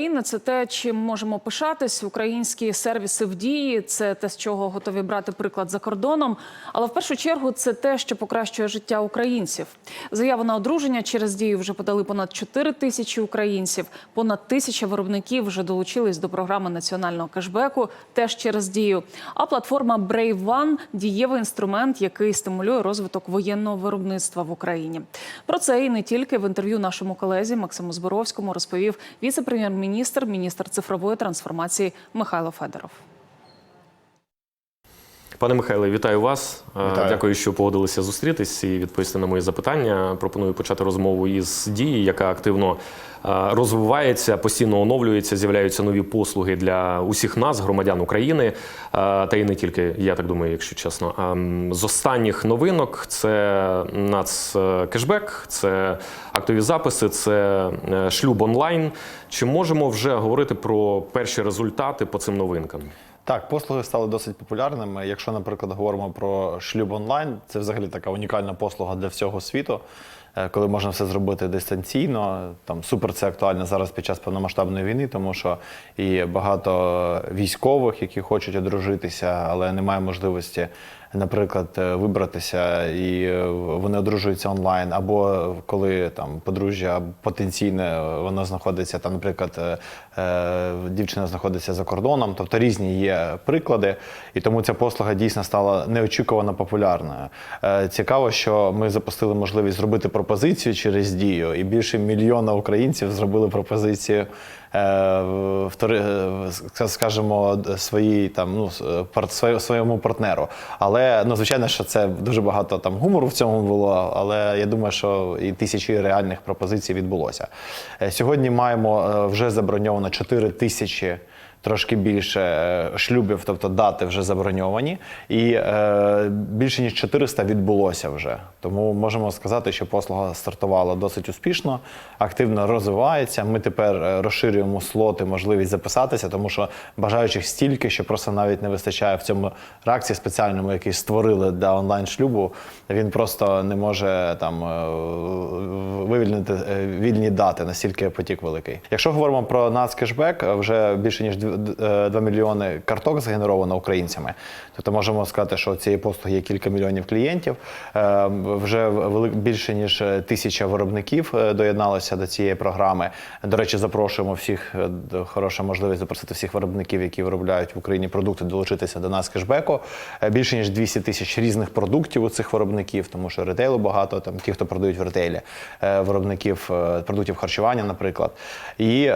України це те, чим можемо пишатись. Українські сервіси в дії. Це те, з чого готові брати приклад за кордоном. Але в першу чергу це те, що покращує життя українців. Заяву на одруження через дію вже подали понад 4 тисячі українців. Понад тисяча виробників вже долучились до програми національного кешбеку, теж через дію. А платформа Brave One – дієвий інструмент, який стимулює розвиток воєнного виробництва в Україні. Про це і не тільки в інтерв'ю нашому колезі Максиму Зборовському розповів віце-прем'єр-міністр, міністр цифрової трансформації Михайло Федоров. Пане Михайле, вітаю вас. Е, Вітаю. Дякую, що погодилися зустрітись і відповісти на мої запитання. Пропоную почати розмову із дії, яка активно е, розвивається, постійно оновлюється, з'являються нові послуги для усіх нас, громадян України, е, та й не тільки, я так думаю, якщо чесно. З останніх новинок це нацкешбек, це актові записи, це шлюб онлайн. Чи можемо вже говорити про перші результати по цим новинкам? Так, послуги стали досить популярними. Якщо, наприклад, говоримо про шлюб онлайн, це взагалі така унікальна послуга для всього світу, е, коли можна все зробити дистанційно. Там супер це актуально зараз під час повномасштабної війни, тому що і багато військових, які хочуть одружитися, але немає можливості. Наприклад, е, вибратися і е, вони одружуються онлайн, або коли там подружжя потенційне е, воно знаходиться там, наприклад, дівчина знаходиться за кордоном, тобто різні є приклади, і тому ця послуга дійсно стала неочікувано популярною. Цікаво, що ми запустили можливість зробити пропозицію через дію, і більше мільйона українців зробили пропозицію. Е, е, скажімо, своїй там ну своєму партнеру. Але ну звичайно, що це дуже багато там гумору в цьому було. Але я думаю, що і тисячі реальних пропозицій відбулося. Е, Сьогодні маємо вже заброньовано 4 тисячі. Трошки більше е, шлюбів, тобто дати вже заброньовані, і е, більше ніж 400 відбулося вже. Тому можемо сказати, що послуга стартувала досить успішно, активно розвивається. Ми тепер е, розширюємо слоти, можливість записатися, тому що бажаючих стільки, що просто навіть не вистачає в цьому реакції спеціальному, який створили для онлайн шлюбу. Він просто не може там вивільнити вільні дати, настільки потік великий. Якщо говоримо про нацкешбек, вже більше ніж 2 мільйони карток згенеровано українцями. Тобто можемо сказати, що цієї послуги є кілька мільйонів клієнтів. Е, Вже більше ніж е, тисяча виробників е, доєдналося до цієї програми. До речі, запрошуємо всіх. е, Хороша можливість запросити всіх виробників, які виробляють в Україні продукти, долучитися до нас кешбеку. Е, Більше ніж 200 тисяч різних продуктів у цих виробників, тому що ретейлу багато, там ті, хто продають в ретейлі, е, виробників е, продуктів харчування, наприклад. І е,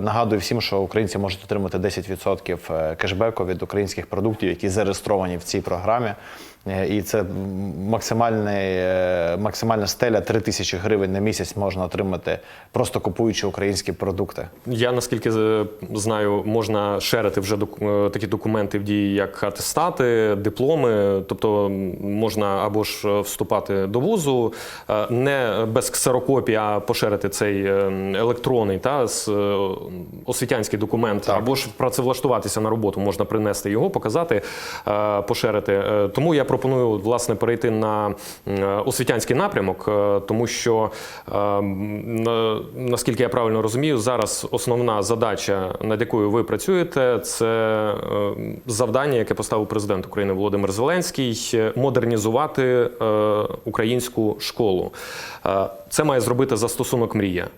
нагадую всім, що українці можуть отримати 10% е, кешбеку від українських продуктів, які зареєстровані в цій програмі. Е, І це е, максимальна стеля 3 тисячі гривень на місяць можна отримати, просто купуючи українські продукти. Я наскільки знаю, можна шерити вже е, такі документи в дії, як атестати, дипломи. Тобто можна або ж вступати до вузу, не без ксерокопії, а поширити цей електронний та освітянський документ, Так. або ж працевлаштуватися на роботу, можна принести його, показати, поширити. Е, Тому я пропоную власне перейти на е, освітянський напрямок, е, тому що е, наскільки я правильно розумію, зараз основна задача, над якою ви працюєте, це завдання, яке поставив президент України Володимир Зеленський модернізувати українську школу. Це має зробити застосунок Мрія.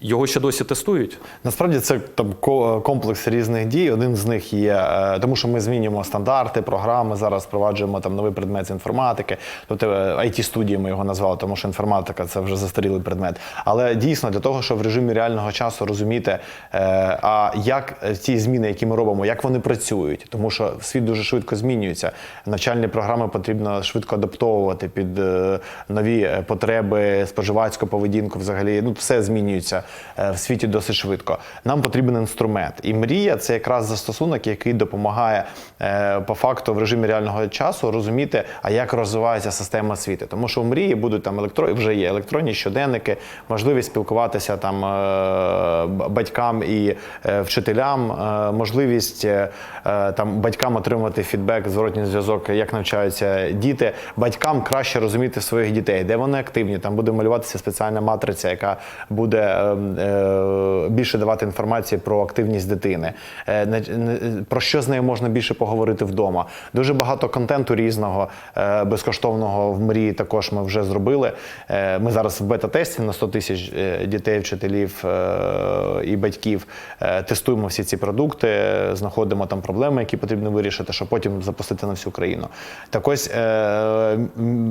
Його ще досі тестують. Насправді це там ко- комплекс різних дій. Один з них є, е, тому що ми змінюємо стандарти, програми. Зараз впроваджуємо там новий предмет з інформатики. Тобто it студії ми його назвали, тому що інформатика це вже застарілий предмет. Але дійсно для того, щоб в режимі реального часу розуміти, е, а як е, ці зміни, які ми робимо, як вони працюють, тому що світ дуже швидко змінюється. Навчальні програми потрібно швидко адаптовувати під е, нові е, потреби, споживацьку поведінку. Взагалі, ну все змінюється е, в світі досить швидко. Нам потрібен інструмент. І мрія це якраз застосунок, який допомагає е, по факту в режимі реального часу розуміти, а як розвивається система освіти. Тому що в мрії будуть там електро... вже є електронні щоденники, можливість спілкуватися там е, батькам і е, вчителям, е, можливість е, е, там батькам отримати фідбек, зворотній зв'язок, як навчаються діти, батькам краще розуміти своїх дітей, де вони активні. Там буде малюватися спеціальна матриця, яка буде е, е, більше давати інформації про активність дитини, е, про що з нею можна більше поговорити вдома. Дуже багато контенту різного е, безкоштовного в мрії також ми вже зробили. Е, Ми зараз в бета-тесті на 100 тисяч е, дітей, вчителів е, і батьків е, тестуємо всі ці продукти, е, знаходимо там проблеми, які потрібно вирішити, щоб потім запустити на всю країну. Так ось е,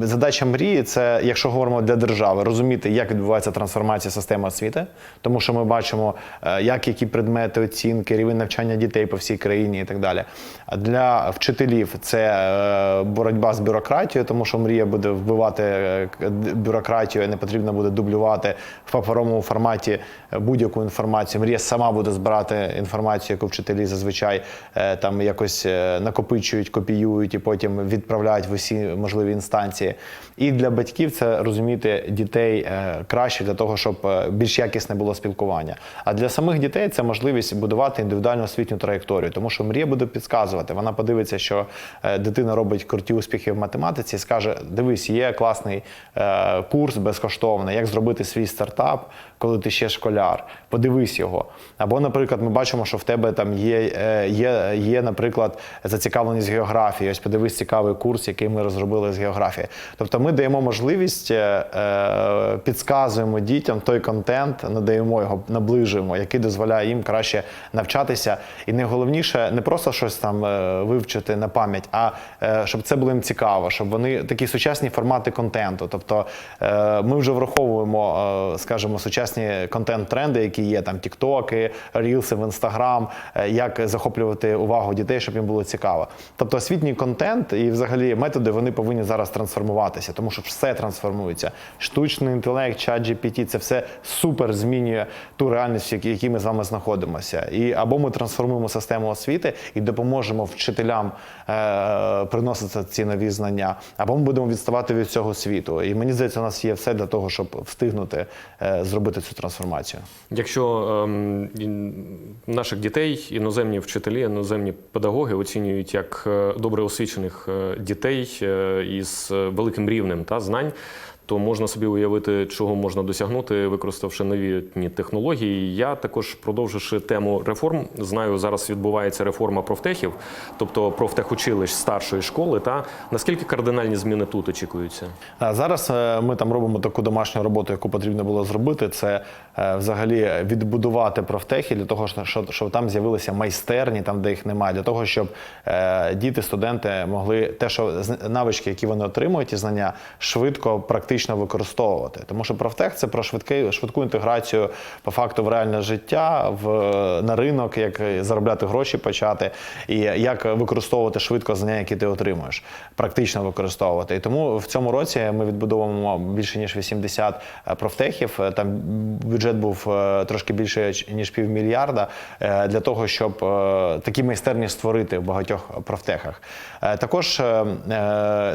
задача мрії це, якщо говоримо для держави, розуміти, як відбувається трансформація системи освіти, тому що ми бачимо, е, як які предмети, оцінки, рівень навчання дітей по всій країні і так далі. А для вчителів це е, боротьба з бюрократією, тому що мрія буде вбивати е, бюрократію, і не потрібно буде дублювати в паперовому форматі будь-яку інформацію. Мрія сама буде збирати інформацію, яку вчителі зазвичай там якось накопичують, копіюють і потім відправляють в усі можливі інстанції. І для батьків це розуміти дітей краще для того, щоб більш якісне було спілкування. А для самих дітей це можливість будувати індивідуальну освітню траєкторію, тому що мрія буде підказувати. Вона подивиться, що е, дитина робить круті успіхи в математиці, і скаже: дивись, є класний е, курс безкоштовний, як зробити свій стартап, коли ти ще школяр. Подивись його. Або, наприклад, ми бачимо, що в тебе там є, е, є, є наприклад, зацікавленість географії. Ось подивись цікавий курс, який ми розробили з географії. Тобто ми даємо можливість, підказуємо дітям той контент, надаємо його, наближуємо, який дозволяє їм краще навчатися. І найголовніше не просто щось там е, вивчити на пам'ять, а е, щоб це було їм цікаво, щоб вони такі сучасні формати контенту. Тобто е, ми вже враховуємо, скажімо, сучасні контент-тренди, які є там тіктоки, рілси в інстаграм, як захоплювати увагу дітей, щоб їм було цікаво. Тобто освітній контент і взагалі методи вони повинні зараз трансформуватися, тому що все трансформується. Штучний інтелект, чат GPT – це все супер змінює ту реальність, в якій- ми з вами знаходимося. І або ми трансформуємо систему освіти і допоможемо вчителям е, приносити ці нові знання, або ми будемо відставати від цього світу. І мені здається, у нас є все для того, щоб встигнути е, зробити цю трансформацію. Якщо ін- наших дітей іноземні вчителі, іноземні педагоги оцінюють як е, добре освічених е, дітей е, із е, великим рівнем та знань. То можна собі уявити, чого можна досягнути, використавши новітні технології. Я також продовживши тему реформ, знаю, зараз відбувається реформа профтехів, тобто профтехучилищ старшої школи. Та наскільки кардинальні зміни тут очікуються? А Зараз е, ми там робимо таку домашню роботу, яку потрібно було зробити. Це е, взагалі відбудувати профтехи для того, що- щоб, там з'явилися майстерні, там де їх немає, для того, щоб е, діти, студенти могли те, що навички, які вони отримують, і знання швидко, практично використовувати. Тому що профтех це про швидкий, швидку інтеграцію по факту в реальне життя, в на ринок, як заробляти гроші почати, і як використовувати швидко знання, які ти отримуєш, практично використовувати. І тому в цьому році ми відбудовуємо більше ніж 80 профтехів. Е, Там бюджет був е, трошки більше ніж півмільярда е, для того, щоб е, такі майстерні створити в багатьох профтехах. Е, Також е, е,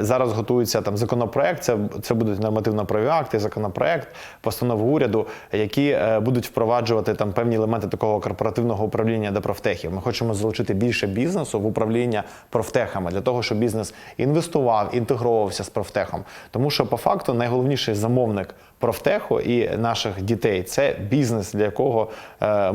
зараз готується там законопроект. Це, це будуть нормативно-правові акти, законопроект, постанови уряду, які е, будуть впроваджувати там певні елементи такого корпоративного управління до профтехів. Ми хочемо залучити більше бізнесу в управління профтехами для того, щоб бізнес інвестував, інтегровувався з профтехом. Тому що по факту найголовніший замовник профтеху і наших дітей це бізнес, для якого е,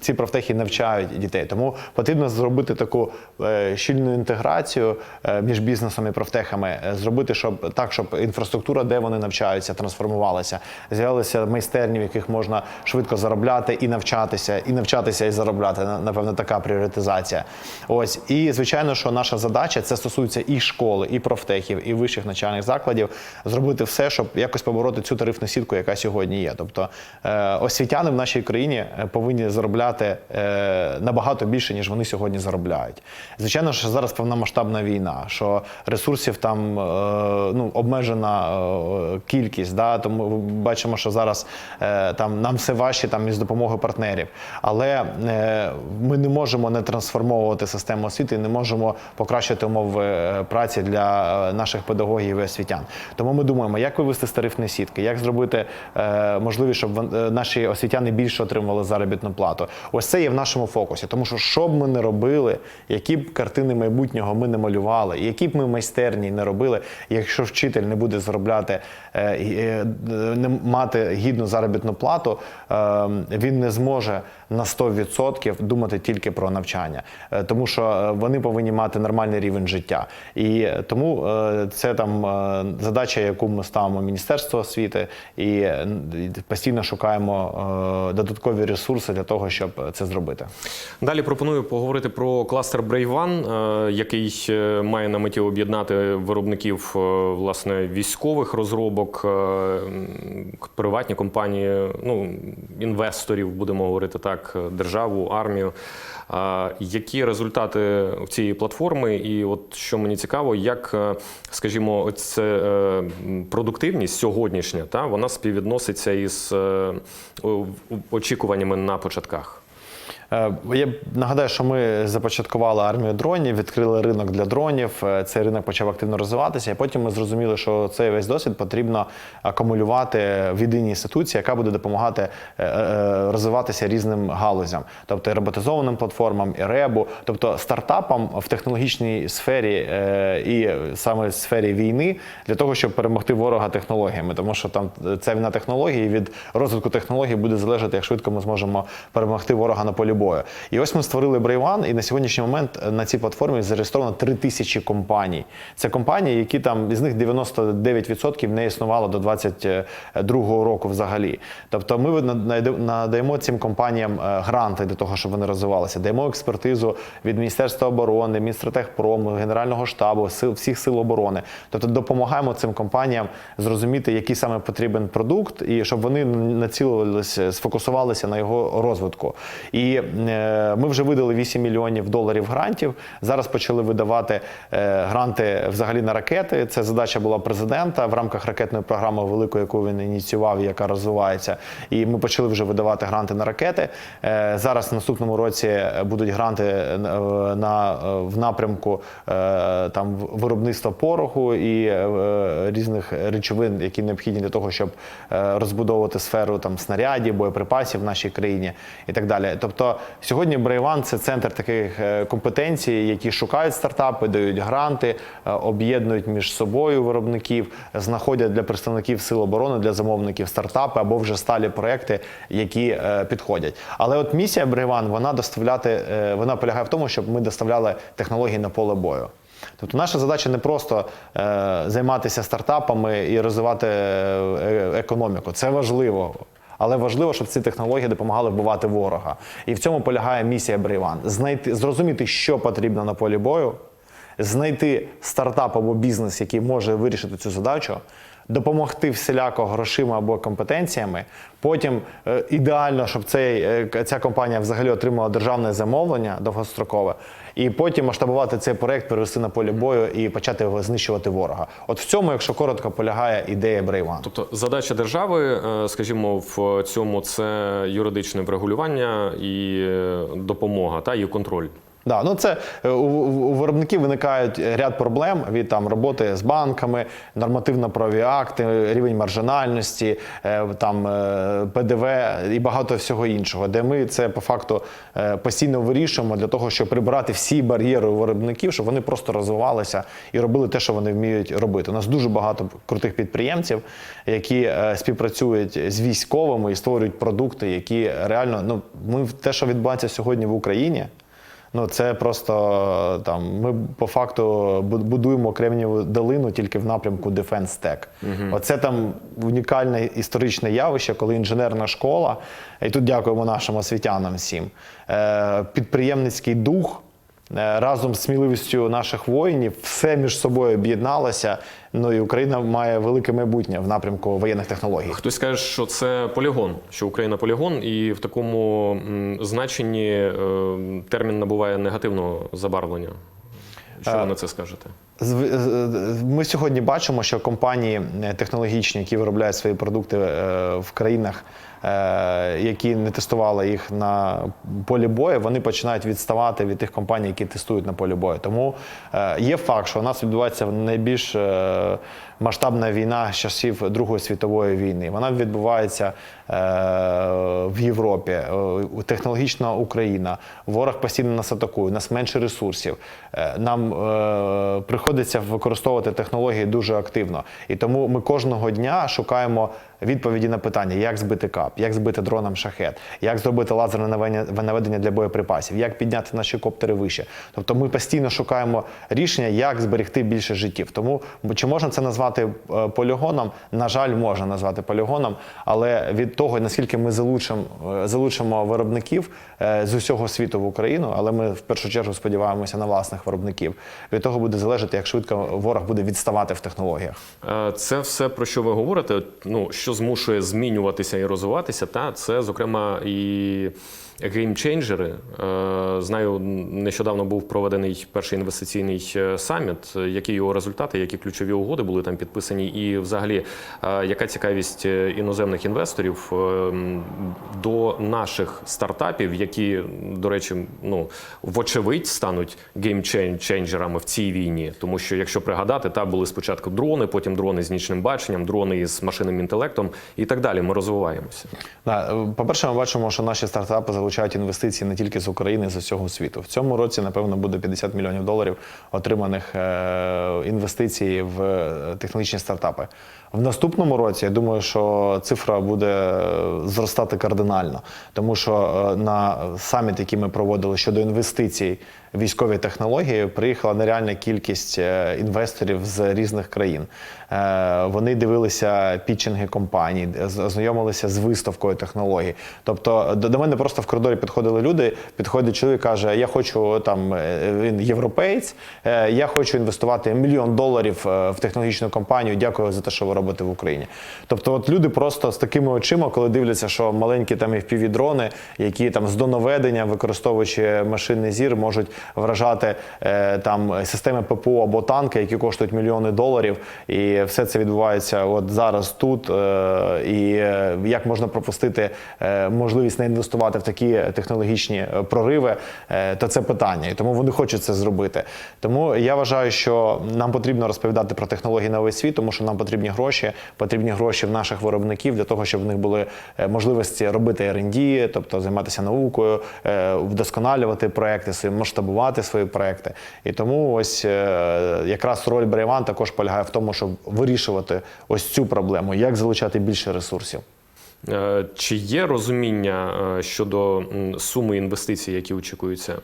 ці профтехи навчають дітей. Тому потрібно зробити таку е, щільну інтеграцію між бізнесом і профтехами, зробити, щоб так, щоб інфраструктура, де вони навчаються, трансформувалася, з'явилися майстерні, в яких можна швидко заробляти і навчатися, і навчатися і заробляти. На- Напевно, така пріоритизація. Ось і звичайно, що наша задача це стосується і школи, і профтехів, і вищих навчальних закладів, зробити все, щоб якось побороти цю тарифну сітку, яка сьогодні є. Тобто е, освітяни в нашій країні е, повинні заробляти е, набагато більше, ніж вони сьогодні заробляють. Звичайно, що зараз повномасштабна війна, що ресурсів там ну, обмежена кількість. Да? Тому бачимо, що зараз е, там нам все важче там із допомогою партнерів. Але е, ми не можемо не трансформовувати систему освіти, не можемо покращити умови е, праці для наших педагогів і освітян. Тому ми думаємо, як вивести з тарифної сітки, як зробити можливість, щоб наші освітяни більше отримували заробітну плату. Ось це є в нашому фокусі. Тому що що б ми не робили, які б картини майбутнього ми не малювали, які б ми майстерні не робили, якщо вчитель не буде заробляти не мати гідну заробітну плату, е, він не зможе на 100% думати тільки про навчання, Е, тому що е, вони повинні мати нормальний рівень життя. І е, тому е, це там е, задача, яку ми ставимо Міністерство освіти, і е, постійно шукаємо е, додаткові ресурси для того, щоб це зробити. Далі пропоную поговорити про кластер е, який е, має на меті об'єднати виробників е, власне військових розробок, е, приватні компанії, ну інвесторів, будемо говорити так, державу, армію. Які результати цієї платформи? І от що мені цікаво, як, е, скажімо, це е, продуктивність сьогоднішня, та вона співвідноситься із очікуваннями на початках. Е, Я нагадаю, що ми започаткували армію дронів, відкрили ринок для дронів. Е, Цей ринок почав активно розвиватися. І потім ми зрозуміли, що цей весь досвід потрібно акумулювати в єдиній інституції, яка буде допомагати е, розвиватися різним галузям, тобто і роботизованим платформам, і ребу, тобто стартапам в технологічній сфері і саме в сфері війни для того, щоб перемогти ворога технологіями, тому що там ця війна технологій від розвитку технологій буде залежати, як швидко ми зможемо перемогти ворога на полі бою. І ось ми створили Brave і на сьогоднішній момент е, на цій платформі зареєстровано 3 тисячі компаній. Це компанії, які там із них 99% не існувало до 22 року взагалі. Тобто ми надаємо цим компаніям е, гранти для того, щоб вони розвивалися, даємо експертизу від Міністерства оборони, Мінстратехпрому, Генерального штабу, сил всіх сил оборони. Тобто допомагаємо цим компаніям зрозуміти, який саме потрібен продукт, і щоб вони націлилися, сфокусувалися на його розвитку. І е, ми вже видали 8 мільйонів доларів грантів. Зараз почали видавати е, гранти взагалі на ракети. Це задача була президента в рамках ракетної програми великої, яку він ініціював, яка розвивається. І ми почали вже видавати гранти на ракети. Е, Зараз в наступному році будуть гранти е, на в напрямку е, там виробництва пороху і е, різних речовин, які необхідні для того, щоб е, розбудовувати сферу там снарядів, боєприпасів в нашій країні і так далі. Тобто сьогодні Брейван це центр таких е, компетенцій, які шукають стартапи, дають гранти, е, об'єднують між собою виробників, знаходять для представників сил оборони, для замовників стартапи або вже сталі проекти, які е, підходять. Але от місія Брейван вона доставляти, вона полягає в тому, щоб ми доставляли технології на поле бою. Тобто наша задача не просто е, займатися стартапами і розвивати економіку. Це важливо. Але важливо, щоб ці технології допомагали вбивати ворога. І в цьому полягає місія Брейван. Знайти, зрозуміти, що потрібно на полі бою, знайти стартап або бізнес, який може вирішити цю задачу, допомогти всіляко грошима або компетенціями. Потім е, ідеально, щоб цей, е, ця компанія взагалі отримала державне замовлення довгострокове, і потім масштабувати цей проект, перевести на полі бою і почати знищувати ворога. От в цьому, якщо коротко, полягає ідея Брейван. Тобто задача держави, е, скажімо, в цьому це юридичне врегулювання і е, допомога та і контроль. Да, ну це е, у, у виробників виникають ряд проблем від там роботи з банками, нормативно-правові акти, рівень маржинальності, е, там е, ПДВ і багато всього іншого, де ми це по факту е, постійно вирішуємо для того, щоб прибирати всі бар'єри у виробників, щоб вони просто розвивалися і робили те, що вони вміють робити. У нас дуже багато крутих підприємців, які е, співпрацюють з військовими і створюють продукти, які реально ну ми те, що відбувається сьогодні в Україні. Ну, це просто там. Ми по факту бу- будуємо Кремнієву долину тільки в напрямку Defense Tech. Оце там унікальне історичне явище, коли інженерна школа, і тут дякуємо нашим освітянам всім. е, Підприємницький дух разом з сміливістю наших воїнів все між собою об'єдналося. Ну і Україна має велике майбутнє в напрямку воєнних технологій. Хтось каже, що це полігон, що Україна полігон, і в такому значенні е, термін набуває негативного забарвлення. Що ви на це скажете? З- Ми сьогодні бачимо, що компанії е, технологічні, які виробляють свої продукти е, в країнах, е, які не тестували їх на полі бою, вони починають відставати від тих компаній, які тестують на полі бою. Тому е, є факт, що у нас відбувається найбільш е, масштабна війна з часів Другої світової війни. Вона відбувається е, в Європі, е, технологічна Україна. Ворог постійно нас атакує, у нас менше ресурсів. Е, Нам е, приходить приходиться використовувати технології дуже активно. І тому ми кожного дня шукаємо відповіді на питання, як збити кап, як збити дроном шахет, як зробити лазерне наведення- для боєприпасів, як підняти наші коптери вище. Тобто ми постійно шукаємо рішення, як зберегти більше життів. Тому чи можна це назвати е, полігоном? На жаль, можна назвати полігоном, але від того, наскільки ми залучимо, е, залучимо виробників е, з усього світу в Україну, але ми в першу чергу сподіваємося на власних виробників. Від того буде залежати, як швидко ворог буде відставати в технологіях. Це все про що ви говорите. Ну що змушує змінюватися і розвиватися, та це зокрема і геймчейнджери. Е, Знаю, нещодавно був проведений перший інвестиційний е, саміт. Які його результати, які ключові угоди були там підписані, і взагалі е, яка цікавість іноземних інвесторів до наших стартапів, які, до речі, ну вочевидь стануть геймчейнджерами в цій війні, тому що якщо пригадати, та були спочатку дрони, потім дрони з нічним баченням, дрони із машинним інтелектом і так далі. Ми розвиваємося. Е, По-перше, ми бачимо, що наші стартапи залучають інвестиції не тільки з України, з усього світу. В цьому році, напевно, буде 50 мільйонів доларів отриманих е, інвестицій в е, технологічні стартапи. В наступному році я думаю, що цифра буде е, зростати кардинально, тому що на саміт, який ми проводили щодо інвестицій військові технології, приїхала нереальна кількість е, інвесторів з різних країн. Е, Вони дивилися пітчинги компаній, ознайомилися з виставкою технологій. Тобто до мене просто в коридорі підходили люди. Підходить чоловік, каже: Я хочу там е, він європеєць, е, я хочу інвестувати мільйон доларів е, в технологічну компанію. Дякую за те, що ви робите в Україні. Тобто, от люди просто з такими очима, коли дивляться, що маленькі там FPV-дрони, які там з донаведення, використовуючи машинний зір, можуть вражати е, там системи ППО або танки, які коштують мільйони доларів, і все це відбувається от зараз тут. е, І е, як можна пропустити можливість не інвестувати в такі технологічні прориви, то це питання. І тому вони хочуть це зробити. Тому я вважаю, що нам потрібно розповідати про технології на весь світ, тому що нам потрібні гроші, потрібні гроші в наших виробників для того, щоб в них були можливості робити R&D, тобто займатися наукою, вдосконалювати проекти, свої масштабувати свої проекти. І тому ось е, якраз роль Брейван також полягає в тому, щоб вирішувати ось цю проблему, як залучати більше ресурсів. Е, Чи є розуміння е, щодо суми інвестицій, які очікуються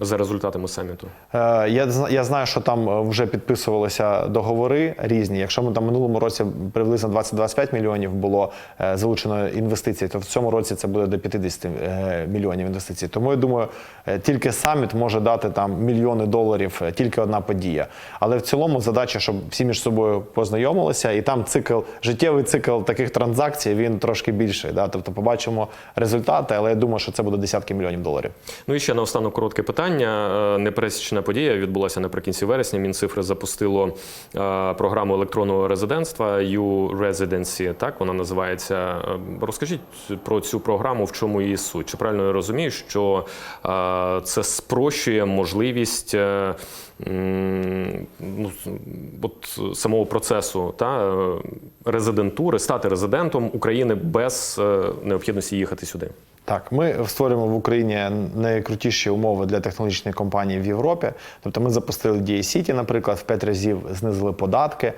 за результатами саміту? Е, Я, я знаю, що там е, вже підписувалися договори різні. Якщо ми там минулому році приблизно 20-25 мільйонів було е, залучено інвестицій, то в цьому році це буде до 50 е, мільйонів інвестицій. Тому я думаю, тільки саміт може дати там мільйони доларів, тільки одна подія. Але в цілому задача, щоб всі між собою познайомилися, і там цикл, життєвий цикл таких транзакцій він трошки більший. Да? Тобто побачимо результати, але я думаю, що це буде десятки мільйонів доларів. Ну і ще наостанок коротке питання. Е, Непересічна подія відбулася наприкінці вересня. Мінцифри запустило е, програму електронного резидентства U-Residency, Так вона називається. Е, Розкажіть про цю програму, в чому її суть? Чи правильно я розумію, що це спрощує можливість ну, от самого процесу та резидентури, стати резидентом України без необхідності їхати сюди? Так, ми створюємо в Україні найкрутіші умови для технологічних компаній в Європі. Тобто ми запустили DA City, наприклад, в 5 разів знизили податки,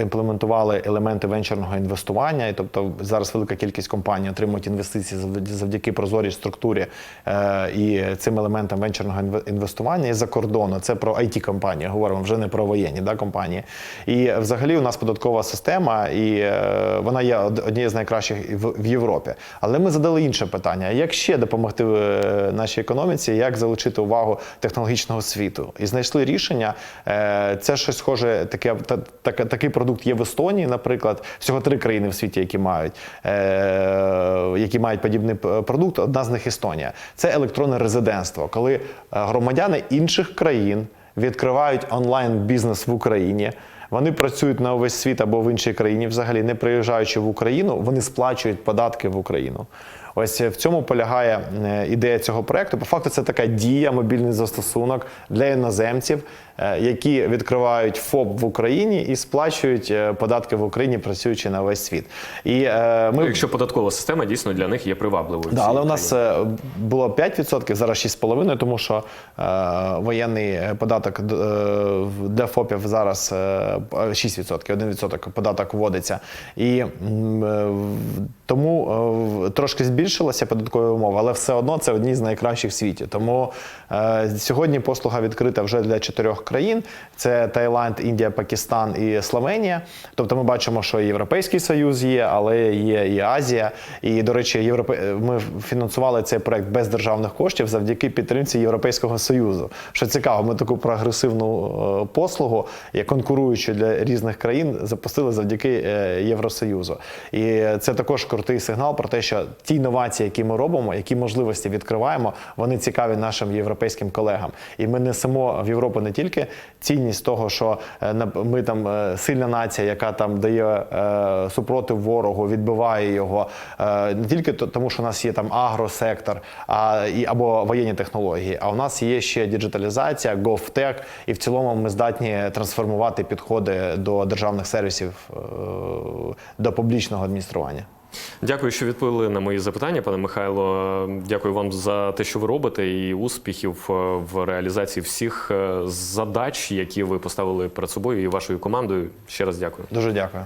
імплементували елементи венчурного інвестування. І тобто зараз велика кількість компаній отримують інвестиції завдяки прозорій структурі е, і цим елементам венчурного інвестування і за кордону. Це про it компанії говоримо вже не про воєнні да, компанії. І взагалі у нас податкова система, і е, вона є однією з найкращих в Європі. Але ми задали інше питання: як ще допомогти е, нашій економіці, як залучити увагу технологічного світу? І знайшли рішення. Е, Це щось схоже, таке та, таке- такий продукт є в Естонії, наприклад. Всього три країни в світі, які мають, е, які мають подібний продукт. Одна з них Естонія. Це електронне резидентство, коли громадяни інших країн відкривають онлайн бізнес в Україні. Вони працюють на увесь світ або в іншій країні, взагалі не приїжджаючи в Україну, вони сплачують податки в Україну. Ось в цьому полягає е, ідея цього проекту. По факту, це така дія, мобільний застосунок для іноземців, які відкривають ФОП в Україні і сплачують е, податки в Україні, працюючи на весь світ. І е, ми якщо податкова система дійсно для них є привабливою. Да, але у нас е, було 5%, зараз 6,5%, тому що е, воєнний податок е, для ФОПів зараз е, 6%, 1% податок вводиться. І е, тому е, трошки збільшилася податкова умова, але все одно це одні з найкращих в світі. Тому е, сьогодні послуга відкрита вже для чотирьох країн: це Таїланд, Індія, Пакистан і Словенія. Тобто ми бачимо, що Європейський Союз є, але є і Азія. І, до речі, Європе... ми фінансували цей проект без державних коштів завдяки підтримці Європейського Союзу. Що цікаво, ми таку прогресивну е, послугу, як конкуруючу для різних країн, запустили завдяки е, Євросоюзу. І це також крутий сигнал про те, що ті інновації, які ми робимо, які можливості відкриваємо, вони цікаві нашим європейським колегам. І ми несемо в Європу не тільки цінність того, що е, ми там е, сильна нація, яка там дає е, супротив ворогу, відбиває його, не тільки тому, що у нас є там агросектор а, і, або воєнні технології, а у нас є ще діджиталізація, GovTech, і в цілому ми здатні трансформувати підходи до державних сервісів, до публічного адміністрування. Дякую, що відповіли на мої запитання, пане Михайло. Дякую вам за те, що ви робите, і успіхів е, в реалізації всіх е, задач, які ви поставили перед собою і вашою командою. Ще раз дякую. Дуже дякую.